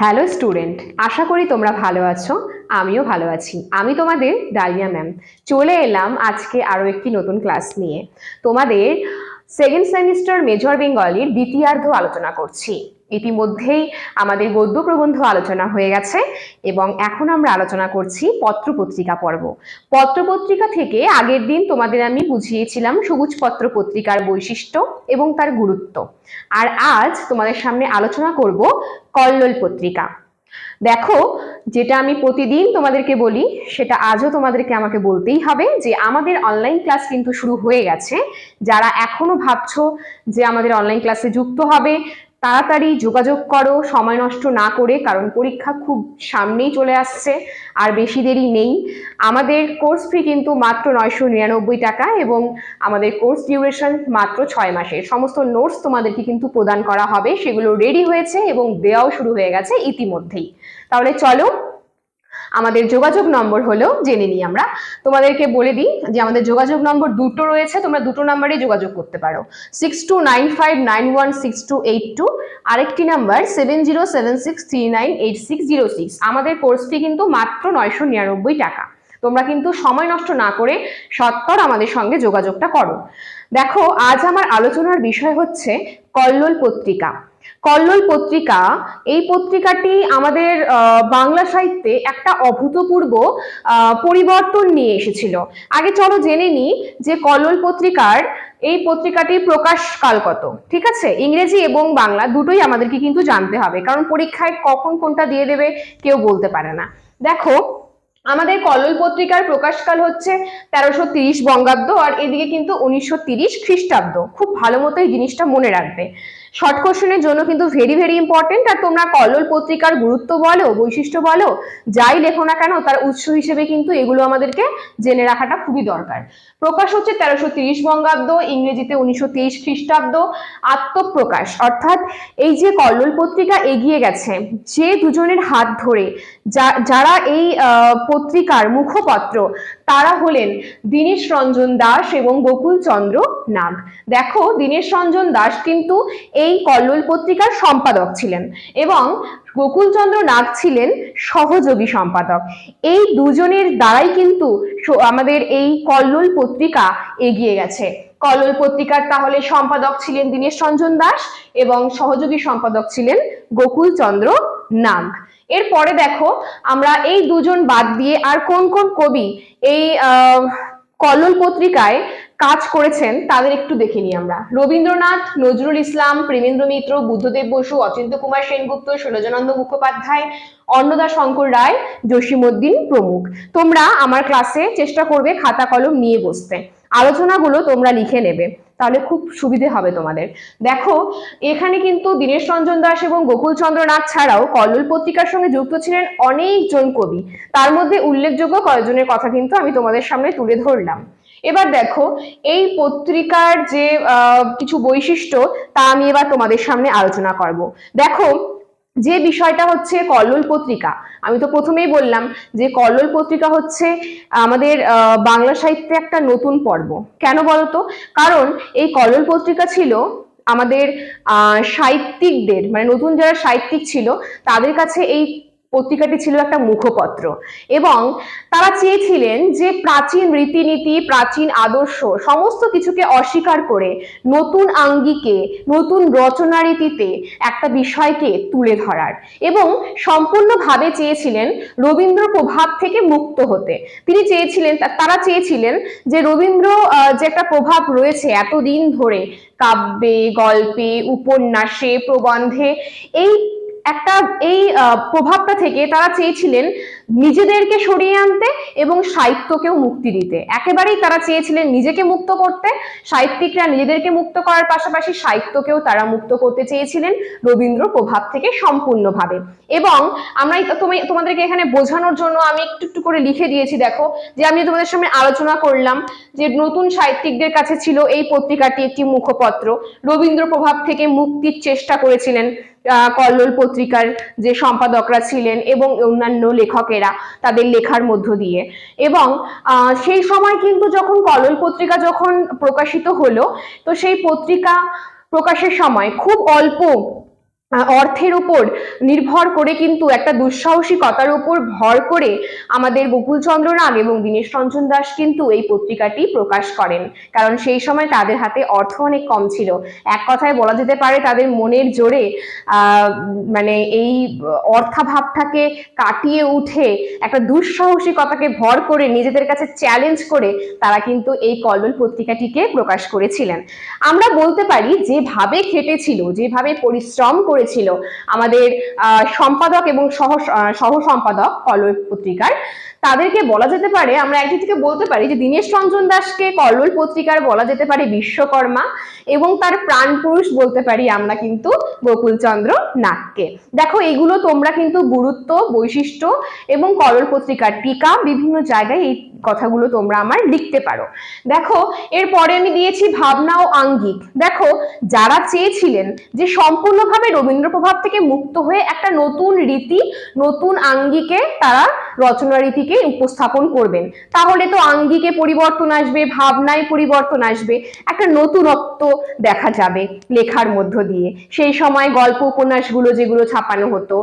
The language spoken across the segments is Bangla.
হ্যালো স্টুডেন্ট আশা করি তোমরা ভালো আছো, আমিও ভালো আছি। আমি তোমাদের ডালিয়া ম্যাম চলে এলাম আজকে আরও একটি নতুন ক্লাস নিয়ে। তোমাদের সেকেন্ড সেমিস্টার মেজর বেঙ্গলির দ্বিতীয়ার্ধ আলোচনা করছি। ইতিমধ্যেই আমাদের গদ্য প্রবন্ধ আলোচনা হয়ে গেছে এবং এখন আমরা আলোচনা করছি পত্রপত্রিকা পর্ব। পত্রপত্রিকা থেকে আগের দিন তোমাদের আমি বুঝিয়েছিলাম সবুজ পত্র পত্রিকার বৈশিষ্ট্য এবং তার গুরুত্ব। আর আজ তোমাদের সামনে আলোচনা করব কল্লোল পত্রিকা। দেখো, যেটা আমি প্রতিদিন তোমাদেরকে বলি, সেটা আজও তোমাদেরকে আমাকে বলতেই হবে যে আমাদের অনলাইন ক্লাস কিন্তু শুরু হয়ে গেছে। যারা এখনও ভাবছ যে আমাদের অনলাইন ক্লাসে যুক্ত হবে তাড়াতাড়ি যোগাযোগ করো, সময় নষ্ট না করে, কারণ পরীক্ষা খুব সামনেই চলে আসছে, আর বেশি দেরি নেই। আমাদের কোর্স ফি কিন্তু মাত্র নয়শো নিরানব্বই টাকা এবং আমাদের কোর্স ডিউরেশন মাত্র ছয় মাসের সমস্ত নোটস তোমাদেরকে কিন্তু প্রদান করা হবে, সেগুলো রেডি হয়েছে এবং দেওয়াও শুরু হয়ে গেছে ইতিমধ্যেই। তাহলে চলো আমাদের যোগাযোগ নম্বর হলো, জেনে নিই আমরা, তোমাদেরকে বলে দিই যে আমাদের যোগাযোগ নম্বর দুটো রয়েছে, তোমরা দুটো নাম্বারে যোগাযোগ করতে পারো। Six two nine five nine one six two eight two আরেকটি number seven zero seven six three nine eight six zero six আমাদের কোর্স ফি কিন্তু মাত্র নয়শো নিরানব্বই টাকা। তোমরা কিন্তু সময় নষ্ট না করে সত্তর আমাদের সঙ্গে যোগাযোগটা করো। দেখো, আজ আমার আলোচনার বিষয় হচ্ছে কল্লোল পত্রিকা। কল্লোল পত্রিকা, এই পত্রিকাটি আমাদের বাংলা সাহিত্যে একটা অভূতপূর্ব পরিবর্তন নিয়ে এসেছিল। আগে চলো জেনে নিই যে কল্লোল পত্রিকার এই পত্রিকাটির প্রকাশ কাল কত, ঠিক আছে? ইংরেজি এবং বাংলা দুটোই আমাদেরকে কিন্তু জানতে হবে, কারণ পরীক্ষায় কখন কোনটা দিয়ে দেবে কেউ বলতে পারে না। দেখো, আমাদের কল্লোল পত্রিকার প্রকাশকাল হচ্ছে তেরোশো তিরিশ বঙ্গাব্দ, আর এদিকে কিন্তু উনিশশো তিরিশ খ্রিস্টাব্দ। খুব ভালো মতো এই জিনিসটা মনে রাখবে। শর্ট কোশ্চেনের জন্য কিন্তু ভেরি ভেরি ইম্পর্টেন্ট আর তোমরা কল্লোল পত্রিকার গুরুত্ব বলো, বৈশিষ্ট্য বলো, যাই লেখো না কেন, তার উৎস হিসেবে কিন্তু এগুলো আমাদেরকে জেনে রাখাটা খুবই দরকার। প্রকাশ হচ্ছে তেরোশো তিরিশ বঙ্গাব্দ, ইংরেজিতে উনিশশো তেইশ খ্রিস্টাব্দ, আত্মপ্রকাশ। অর্থাৎ এই যে কল্লোল পত্রিকা এগিয়ে গেছে, যে দুজনের হাত ধরে যারা এই পত্রিকার মুখপত্র, তারা হলেন দীনেশ রঞ্জন দাস এবং গোকুল চন্দ্র নাগ। দেখো, দীনেশ রঞ্জন দাস কিন্তু এই কল্লোল পত্রিকার সম্পাদক ছিলেন এবং গোকুলচন্দ্র নাগ ছিলেন সহযোগী সম্পাদক। এই দুজনের দ্বারাই কিন্তু আমাদের এই কল্লোল পত্রিকা এগিয়ে গেছে। কল্লোল পত্রিকার তাহলে সম্পাদক ছিলেন দীনেশ রঞ্জন দাস এবং সহযোগী সম্পাদক ছিলেন গোকুলচন্দ্র নাগ। এরপরে দেখো, আমরা এই দুজন বাদ দিয়ে আর কোন কোন কবি এই কল্লোল পত্রিকায় কাজ করেছেন, তাদের একটু দেখে নিই আমরা। রবীন্দ্রনাথ, নজরুল ইসলাম, প্রেমেন্দ্র মিত্র, বুদ্ধদেব বসু, অচিন্ত কুমার সেনগুপ্ত শৈলজানন্দ মুখোপাধ্যায় অন্নদা শঙ্কর রায়, জসীমউদ্দিন প্রমুখ। তোমরা আমার ক্লাসে চেষ্টা করবে খাতা কলম নিয়ে বসতে। আলোচনাগুলো তোমরা লিখে নেবে। তাহলে খুব সুবিধে হবে তোমাদের। দেখো, এখানে কিন্তু দীনেশ রঞ্জন দাস এবং গোকুলচন্দ্র নাথ ছাড়াও কল্লোল পত্রিকার সঙ্গে যুক্ত ছিলেন অনেকজন কবি। তার মধ্যে উল্লেখযোগ্য কয়েকজনের কথা কিন্তু আমি তোমাদের সামনে তুলে ধরলাম। এবার দেখো, এই পত্রিকার যে কিছু বৈশিষ্ট্য, তা আমি এবার তোমাদের সামনে আলোচনা করব। দেখো, যে বিষয়টা হচ্ছে কল্লোল পত্রিকা, আমি তো প্রথমেই বললাম যে কল্লোল পত্রিকা হচ্ছে আমাদের বাংলা সাহিত্যে একটা নতুন পর্ব। কেন বলতো? কারণ এই কল্লোল পত্রিকা ছিল আমাদের সাহিত্যিকদের মানে নতুন যারা সাহিত্যিক ছিল, তাদের কাছে এই পত্রিকাটি ছিল একটা মুখপত্র। এবং তারা চেয়েছিলেন যে প্রাচীন রীতিনীতি, প্রাচীন আদর্শ সমস্ত কিছুকে অস্বীকার করে নতুন আঙ্গিকে, নতুন রচনা রীতিতে একটা বিষয়কে তুলে ধরার। এবং সম্পূর্ণভাবে চেয়েছিলেন রবীন্দ্র প্রভাব থেকে মুক্ত হতে। তিনি চেয়েছিলেন, তারা চেয়েছিলেন যে রবীন্দ্র যে একটা প্রভাব রয়েছে এতদিন ধরে, কাব্যে, গল্পে, উপন্যাসে, প্রবন্ধে, এই একটা এই প্রভাবটা থেকে তারা চেয়েছিলেন নিজেদেরকে সরিয়ে আনতে এবং সাহিত্যকেও মুক্তি দিতে। একেবারেই তারা চেয়েছিলেন নিজেকে মুক্ত করতে, সাহিত্যিকরা নিজেদেরকে মুক্ত করার পাশাপাশি সাহিত্যকেও তারা মুক্ত করতে চেয়েছিলেন রবীন্দ্র প্রভাব থেকে সম্পূর্ণভাবে। এবং আমরা তুমি, তোমাদেরকে এখানে বোঝানোর জন্য আমি একটু একটু করে লিখে দিয়েছি, দেখো, যে আমি তোমাদের সামনে আলোচনা করলাম যে নতুন সাহিত্যিকদের কাছে ছিল এই পত্রিকাটি একটি মুখপত্র। রবীন্দ্র প্রভাব থেকে মুক্তির চেষ্টা করেছিলেন। কল্লোল পত্রিকার যে সম্পাদকরা ছিলেন এবং অন্যান্য লেখকেরা তাদের লেখার মধ্য দিয়ে। এবং সেই সময় কিন্তু যখন কল্লোল পত্রিকা যখন প্রকাশিত হলো, তো সেই পত্রিকা প্রকাশের সময় খুব অল্প অর্থের উপর নির্ভর করে কিন্তু একটা দুঃসাহসিকতার উপর ভর করে আমাদের বকুলচন্দ্র নাগ এবং দীনেশ রঞ্জন দাস কিন্তু এই পত্রিকাটি প্রকাশ করেন। কারণ সেই সময় তাদের হাতে অর্থ অনেক কম ছিল। এক কথায় বলা যেতে পারে তাদের মনের জোরে মানে এই অর্থাভাবটাকে কাটিয়ে উঠে একটা দুঃসাহসিকতাকে ভর করে নিজেদের কাছে চ্যালেঞ্জ করে তারা কিন্তু এই কল্লোল পত্রিকাটিকে প্রকাশ করেছিলেন। আমরা বলতে পারি, যেভাবে খেটেছিল যেভাবে পরিশ্রম করেছিল আমাদের সম্পাদক এবং সহ সহ সম্পাদক কলয় পত্রিকার তাদেরকে বলা যেতে পারে, আমরা একদিক থেকে বলতে পারি যে দীনেশ রঞ্জন দাসকে কল্লোল পত্রিকার বলা যেতে পারে বিশ্বকর্মা এবং তার প্রাণপুরুষ বলতে পারি আমরা কিন্তু বকুলচন্দ্র নাগকে। দেখো, এগুলো তোমরা কিন্তু গুরুত্ব, বৈশিষ্ট্য এবং কল্লোল পত্রিকার টিকা বিভিন্ন জায়গায় এই কথাগুলো তোমরা আমার লিখতে পারো। দেখো, এরপরে আমি দিয়েছি ভাবনা ও আঙ্গিক। দেখো, যারা চেয়েছিলেন যে সম্পূর্ণভাবে রবীন্দ্র প্রভাব থেকে মুক্ত হয়ে একটা নতুন রীতি, নতুন আঙ্গিকে তারা রচনা রীতিকে উপস্থাপন করবেন। তাহলে তো আঙ্গিকে পরিবর্তন আসবে, ভাবনায় পরিবর্তন আসবে, একটা নতুনত্ব দেখা যাবে লেখার মধ্য দিয়ে। সেই সময় গল্প উপন্যাসগুলো যেগুলো ছাপানো হতো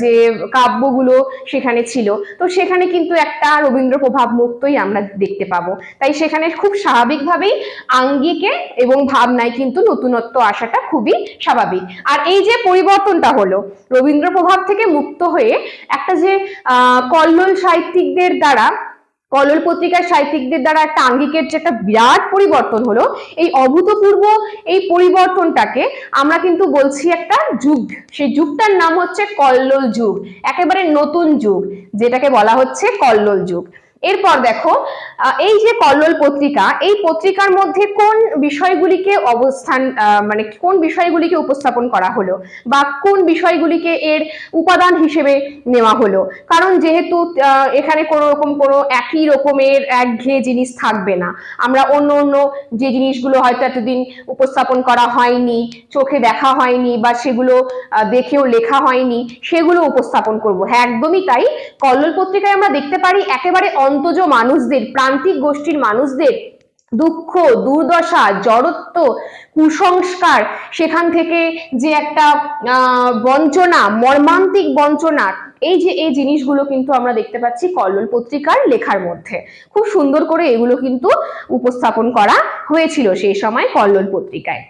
যে কাব্যগুলো সেখানে ছিল, তো সেখানে কিন্তু একটা রবীন্দ্র প্রভাব মুক্তই আমরা দেখতে পাবো। তাই সেখানে খুব স্বাভাবিকভাবেই আঙ্গিকে এবং ভাবনায় কিন্তু নতুনত্ব আসাটা খুবই স্বাভাবিক। আর এই যে পরিবর্তনটা হলো, রবীন্দ্র প্রভাব থেকে মুক্ত হয়ে একটা যে কল্লোল সাহিত্যিকদের দ্বারা, কল্লোল পত্রিকার সাহিত্যিকদের দ্বারা একটা আঙ্গিকের যে একটা বিরাট পরিবর্তন হলো, এই অভূতপূর্ব এই পরিবর্তনটাকে আমরা কিন্তু বলছি একটা যুগ। সেই যুগটার নাম হচ্ছে কল্লোল যুগ, একেবারে নতুন যুগ, যেটাকে বলা হচ্ছে কল্লোল যুগ। এরপর দেখো এই যে কল্লোল পত্রিকা, এই পত্রিকার মধ্যে কোন বিষয়গুলিকে অবস্থান মানে কোন বিষয়গুলিকে উপস্থাপন করা হলো বা কোন বিষয়গুলিকে এর উপাদান হিসেবে নেওয়া হলো? কারণ যেহেতু এখানে কোনো রকম কোনো একই রকমের একঘেয়ে জিনিস থাকবে না। আমরা অন্য অন্য যে জিনিসগুলো হয়তো এতদিন উপস্থাপন করা হয়নি, চোখে দেখা হয়নি বা সেগুলো দেখেও লেখা হয়নি, সেগুলো উপস্থাপন করব। হ্যাঁ একদমই তাই। কল্লোল পত্রিকায় আমরা দেখতে পারি একেবারে অন্তজ মানুষদের, প্রান্তিক গোষ্ঠীর মানুষদের দুঃখ, দুর্দশা, জড়ত্ব, কুসংস্কার, সেখান থেকে যে একটা বঞ্চনা, মর্মান্তিক বঞ্চনা, এই যে, এই জিনিসগুলো কিন্তু আমরা দেখতে পাচ্ছি কল্লোল পত্রিকার লেখার মধ্যে। খুব সুন্দর করে এগুলো কিন্তু উপস্থাপন করা হয়েছিল সেই সময় কল্লোল পত্রিকায়।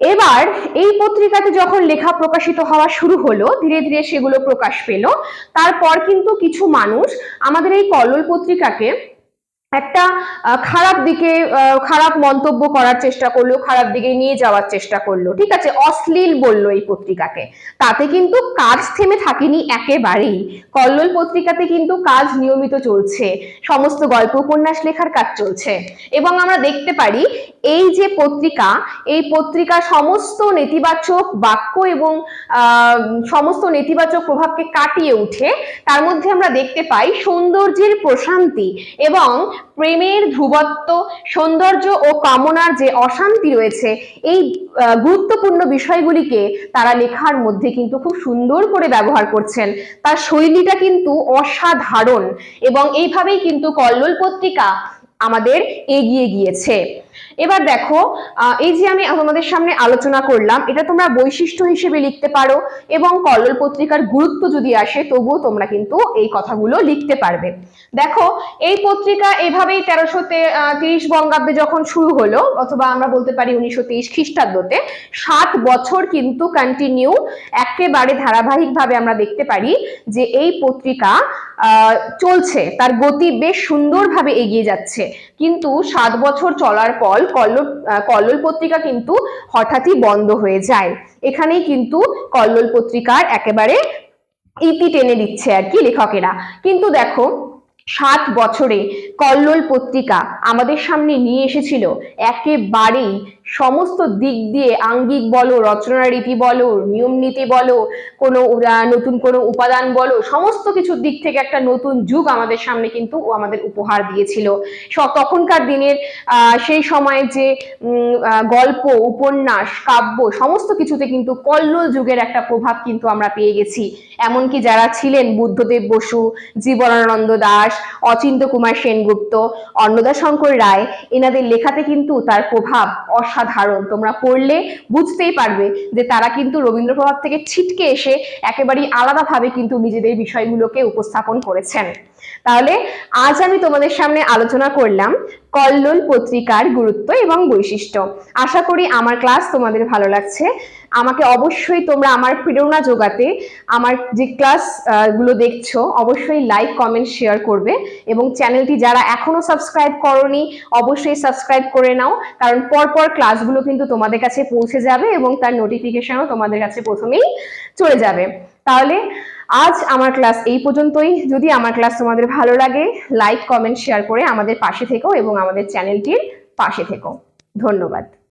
এবার এই পত্রিকাতে যখন লেখা প্রকাশিত হওয়া শুরু হলো, ধীরে ধীরে সেগুলো প্রকাশ পেল। তারপর কিন্তু কিছু মানুষ আমাদের এই কলল পত্রিকাকে একটা খারাপ দিকে খারাপ মন্তব্য করার চেষ্টা করল, খারাপ দিকে নিয়ে যাওয়ার চেষ্টা করল, ঠিক আছে? অশ্লীল বলল এই পত্রিকাকে। তাতে কিন্তু কাজ থেমে থাকেনি একেবারেই। কল্লোল পত্রিকাতে কিন্তু কাজ নিয়মিত চলছে। সমস্ত গল্প উপন্যাস লেখার কাজ চলছে। এবং আমরা দেখতে পারি, এই যে পত্রিকা, এই পত্রিকা সমস্ত নেতিবাচক বাক্য এবং সমস্ত নেতিবাচক প্রভাবকে কাটিয়ে উঠে, তার মধ্যে আমরা দেখতে পাই সৌন্দর্যের প্রশান্তি এবং প্রেমের ধ্রুবত্ব, সৌন্দর্য ও কামনার যে অশান্তি রয়েছে, এই গুরুত্বপূর্ণ বিষয়গুলিকে তারা লেখার মধ্যে কিন্তু খুব সুন্দর করে ব্যবহার করছেন। তার শৈলীটা কিন্তু অসাধারণ এবং এইভাবেই কিন্তু কল্লোল পত্রিকা আমাদের এগিয়ে গিয়েছে। এবার দেখো এই যে আমি তোমাদের সামনে আলোচনা করলাম, এটা তোমরা বৈশিষ্ট্য হিসেবে লিখতে পারো এবং কল্লোল পত্রিকার গুরুত্ব যদি আসে, তবুও তোমরা কিন্তু এই কথাগুলো লিখতে পারবে। দেখো, এই পত্রিকা এভাবেই তেরোশো তিরিশ বঙ্গাব্দে যখন শুরু হলো, অথবা আমরা বলতে পারি উনিশশো তেইশ খ্রিস্টাব্দতে, সাত বছর কিন্তু কন্টিনিউ একেবারে ধারাবাহিকভাবে আমরা দেখতে পারি যে এই পত্রিকা চলছে, তার গতি বেশ সুন্দরভাবে এগিয়ে যাচ্ছে। কিন্তু সাত বছর চলার পর কল্লোল পত্রিকা কিন্তু হঠাৎই বন্ধ হয়ে যায়। এখানেই কিন্তু কল্লোল পত্রিকার একেবারে ইতি টেনে দিচ্ছে আর কি লেখকেরা। কিন্তু দেখো, সাত বছরে কল্লোল পত্রিকা আমাদের সামনে নিয়ে এসেছিল, একেবারেই সমস্ত দিক দিয়ে আঙ্গিক বলো, রচনা রীতি বলো, নিয়ম নীতি বলো, কোনো নতুন কোনো উপাদান বলো, সমস্ত কিছুর দিক থেকে একটা নতুন যুগ আমাদের সামনে কিন্তু আমাদের উপহার দিয়েছিল। তখনকার দিনের সেই সময় যে গল্প, উপন্যাস, কাব্য, সমস্ত কিছুতে কিন্তু কল্লোল যুগের একটা প্রভাব কিন্তু আমরা পেয়ে গেছি। এমনকি যারা ছিলেন বুদ্ধদেব বসু, জীবনানন্দ দাস অচিন্ত কুমার সেনগুপ্ত, অন্নদাশঙ্কর রায়, এনাদের লেখাতে কিন্তু তার প্রভাব অসাধারণ। অসাধারণ তোমরা পড়লে বুঝতেই পারবে যে তারা কিন্তু রবীন্দ্র প্রভাব থেকে ছিটকে এসে একেবারেই আলাদাভাবে কিন্তু নিজেদের বিষয়গুলোকে উপস্থাপন করেছেন। তাহলে আজ আমি তোমাদের সামনে আলোচনা করলাম কল্লোল পত্রিকার গুরুত্ব এবং বৈশিষ্ট্য। আশা করি আমার ক্লাস তোমাদের ভালো লাগছে। আমাকে অবশ্যই তোমরা আমার প্রেরণা যোগাতে আমার যে ক্লাসগুলো দেখছ, অবশ্যই লাইক কমেন্ট শেয়ার করবে। এবং চ্যানেলটি যারা এখনও সাবস্ক্রাইব করনি, অবশ্যই সাবস্ক্রাইব করে নাও। কারণ পরপর ক্লাসগুলো কিন্তু তোমাদের কাছে পৌঁছে যাবে এবং তার নোটিফিকেশনও তোমাদের কাছে প্রথমেই চলে যাবে। তাহলে আজ আমার ক্লাস এই পর্যন্তই। যদি আমার ক্লাস তোমাদের ভালো লাগে লাইক কমেন্ট শেয়ার করে আমাদের পাশে থেকো এবং আমাদের চ্যানেলটির পাশে থেকো। ধন্যবাদ।